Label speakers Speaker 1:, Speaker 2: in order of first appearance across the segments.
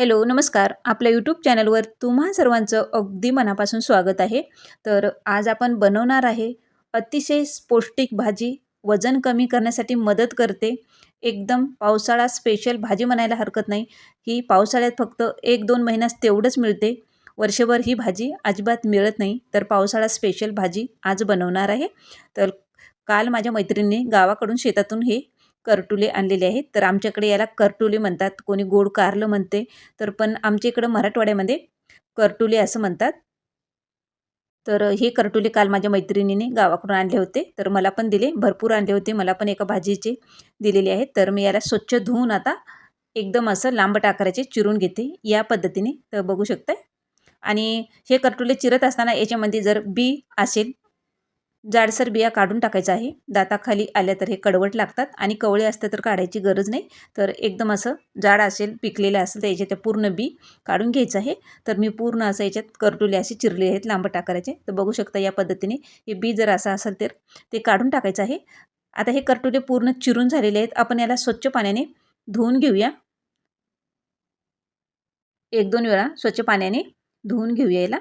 Speaker 1: Hello नमस्कार. आपल्या YouTube चॅनलवर तुम्हा सर्वांचं अगदी मनापासून स्वागत आहे. तर आज आपण बनवणार आहे अतिशय पौष्टिक भाजी. वजन कमी करण्यासाठी मदत करते. एकदम पावसाळा स्पेशल भाजी म्हणायला हरकत नाही. ही पावसाळ्यात फक्त एक दोन महिन्यास तेवढंच मिळते. वर्षभर ही भाजी अजिबात मिळत नाही. तर पावसाळा स्पेशल भाजी आज बनवणार आहे. तर काल माझ्या मैत्रिणीने गावाकडून शेतातून हे करटुले आणलेले आहेत. तर आमच्याकडे याला करटुले म्हणतात. कोणी गोड कारलं म्हणते तर पण आमच्या इकडं मराठवाड्यामध्ये करटुले असं म्हणतात. तर हे करटुले काल माझ्या मैत्रिणीने गावाकडून आणले होते. तर मला पण दिले भरपूर आणले होते. मला पण एका भाजीचे दिलेले आहेत. तर मी याला स्वच्छ धुवून आता एकदम असं लांबट आकाराचे चिरून घेते या पद्धतीने. तर बघू शकताय. आणि हे करटुले चिरत असताना याच्यामध्ये जर बी असेल जाडसर बिया काढून टाकायचं आहे. दाताखाली आल्या तर हे कडवट लागतात आणि कवळे असते तर काढायची गरज नाही. तर एकदम असं जाड असेल पिकलेलं असेल तर याच्यात त्या पूर्ण बी काढून घ्यायचं आहे. तर मी पूर्ण असं याच्यात करटुले असे चिरले आहेत लांब टाकायचे. तर बघू शकता या पद्धतीने हे बी जर असं असेल तर ते काढून टाकायचं आहे. आता हे करटुले पूर्ण चिरून झालेले आहेत. आपण याला स्वच्छ पाण्याने धुवून घेऊया. एक दोन वेळा स्वच्छ पाण्याने धुवून घेऊया याला.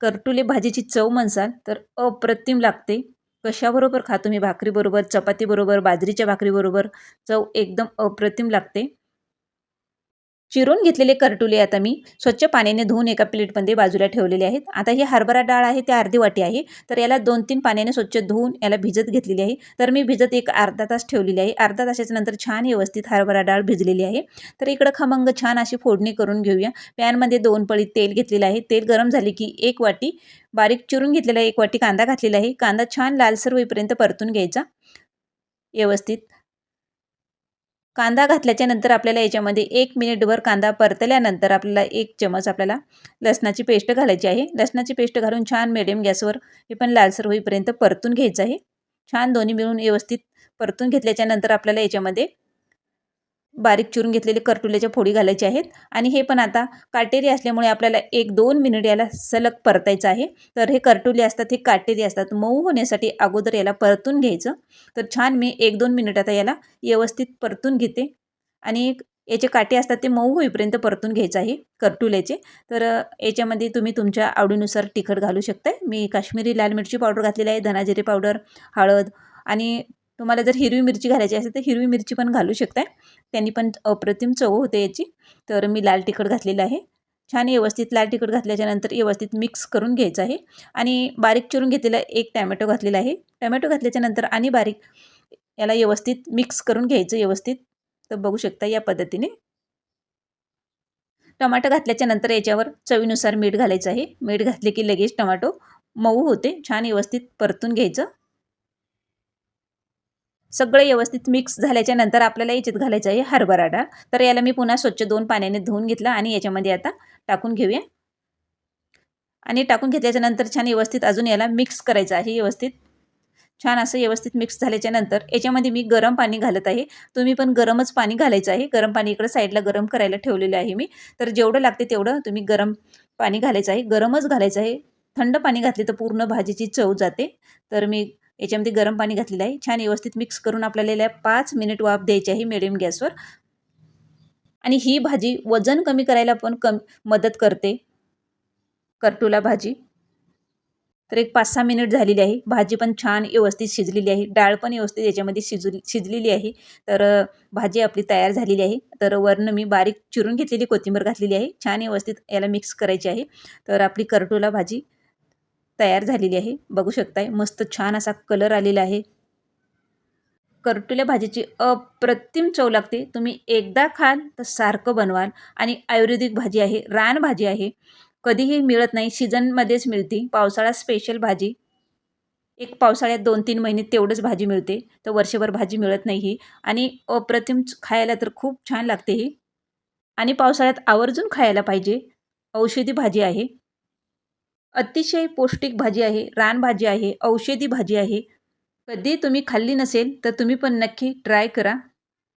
Speaker 1: करटुले भाजीची चव म्हणसाल तर अप्रतिम लागते. कशाबरोबर खा तुम्ही भाकरीबरोबर चपातीबरोबर बाजरीच्या भाकरीबरोबर चव एकदम अप्रतिम लागते. चिरून घेतलेले करटुले आता मी स्वच्छ पाण्याने धुवून एका प्लेटमध्ये बाजूला ठेवलेले आहेत. आता ही हरभरा डाळ आहे ते अर्धी वाटी आहे. तर याला दोन तीन पाण्याने स्वच्छ धुवून याला भिजत घेतलेली आहे. तर मी भिजत एक अर्धा तास ठेवलेली आहे. अर्धा तासाच्या नंतर छान व्यवस्थित हरभरा डाळ भिजलेली आहे. तर इकडं खमंग छान अशी फोडणी करून घेऊया. पॅनमध्ये दोन पळी तेल घेतलेलं आहे. तेल गरम झाले की एक वाटी. बारीक चिरून घेतलेला एक वाटी कांदा घातलेला आहे. कांदा छान लालसर होईपर्यंत परतून घ्यायचा. व्यवस्थित. कांदा घातल्याच्या नंतर आपल्याला याच्यामध्ये एक मिनिटभर कांदा परतल्यानंतर आपल्याला एक चमच आपल्याला लसणाची पेस्ट घालायची आहे. लसणाची पेस्ट घालून छान मिडियम गॅसवर हे पण लालसर होईपर्यंत परतून घ्यायचं आहे. छान दोन्ही मिळून व्यवस्थित परतून घेतल्याच्या नंतर आपल्याला याच्यामध्ये बारीक चिरून घेतलेले करटुल्याच्या फोडी घालायचे आहेत. आणि हे पण आता काटेरी असल्यामुळे आपल्याला एक दोन मिनिट याला सलग परतायचं आहे. तर हे करटुले असतात हे काटेरी असतात. मऊ होण्यासाठी अगोदर याला परतून घ्यायचं. तर छान मी एक दोन मिनिट आता याला व्यवस्थित परतून घेते. आणि याचे काटे असतात ते मऊ होईपर्यंत परतून घ्यायचं आहे करटुल्याचे. तर याच्यामध्ये तुम्ही तुमच्या आवडीनुसार तिखट घालू शकताय. मी काश्मीरी लाल मिरची पावडर घातलेली आहे धनाजिरे पावडर हळद आणि तुम्हाला जर हिरवी मिरची घालायची असेल तर हिरवी मिरची पण घालू शकताय. त्यांनी पण अप्रतिम चव होते याची. तर मी लाल तिखट घातलेलं आहे. छान व्यवस्थित लाल तिखट घातल्याच्यानंतर व्यवस्थित मिक्स करून घ्यायचं आहे. आणि बारीक चिरून घेतलेला एक टॅमॅटो घातलेला आहे. टॅमॅटो घातल्याच्यानंतर आणि बारीक याला व्यवस्थित मिक्स करून घ्यायचं व्यवस्थित. तर बघू शकता या पद्धतीने. टमाटो घातल्याच्यानंतर याच्यावर चवीनुसार मीठ घालायचं आहे. मीठ घातले की लगेच टमाटो मऊ होते. छान व्यवस्थित परतून घ्यायचं. सगळं व्यवस्थित मिक्स झाल्याच्यानंतर आपल्याला याच्यात घालायचं आहे हरभरा डाळ तर याला मी पुन्हा स्वच्छ दोन पाण्याने धुवून घेतलं आणि याच्यामध्ये आता टाकून घेऊया. आणि टाकून घेतल्याच्या नंतर छान व्यवस्थित अजून याला मिक्स करायचं आहे व्यवस्थित. छान असं व्यवस्थित मिक्स झाल्याच्यानंतर याच्यामध्ये मी गरम पाणी घालत आहे. तुम्ही पण गरमच पाणी घालायचं आहे. गरम पाणी इकडं साईडला गरम करायला ठेवलेलं आहे मी. तर जेवढं लागते तेवढं तुम्ही गरम पाणी घालायचं आहे. गरमच घालायचं आहे. थंड पाणी घातले तर पूर्ण भाजीची चव जाते. तर मी याच्यामध्ये गरम पाणी घातलेलं आहे. छान व्यवस्थित मिक्स करून आपल्याला पाच मिनिट वाफ द्यायची आहे मिडियम गॅसवर आणि ही भाजी वजन कमी करायला पण कम मदत करते. करटुला भाजी. तर एक पाच सहा मिनिट झालेली आहे. भाजी पण छान व्यवस्थित शिजलेली आहे. डाळ पण व्यवस्थित याच्यामध्ये शिजू शिजलेली आहे. तर भाजी आपली तयार झालेली आहे. तर वरनं मी बारीक चिरून घेतलेली कोथिंबीर घातलेली आहे. छान व्यवस्थित याला मिक्स करायची आहे. तर आपली करटोला भाजी तयार झालेली आहे. बघू शकताय मस्त छान असा कलर आलेला आहे. करटुल्या भाजीची अप्रतिम चव लागते. तुम्ही एकदा खाल तर सारखं बनवाल. आणि आयुर्वेदिक भाजी आहे रान भाजी आहे. कधीही मिळत नाही सीझनमध्येच मिळते. पावसाळा स्पेशल भाजी. एक पावसाळ्यात दोन तीन महिने तेवढंच भाजी मिळते. तर वर्षभर भाजी मिळत नाही ही. आणि अप्रतिम खायला तर खूप छान लागते ही. आणि पावसाळ्यात आवर्जून खायला पाहिजे. औषधी भाजी आहे. अतिशय पौष्टिक भाजी आहे रानभाजी आहे औषधी भाजी आहे. कधी तुम्ही खाल्ली नसेल तर तुम्ही पण नक्की ट्राय करा.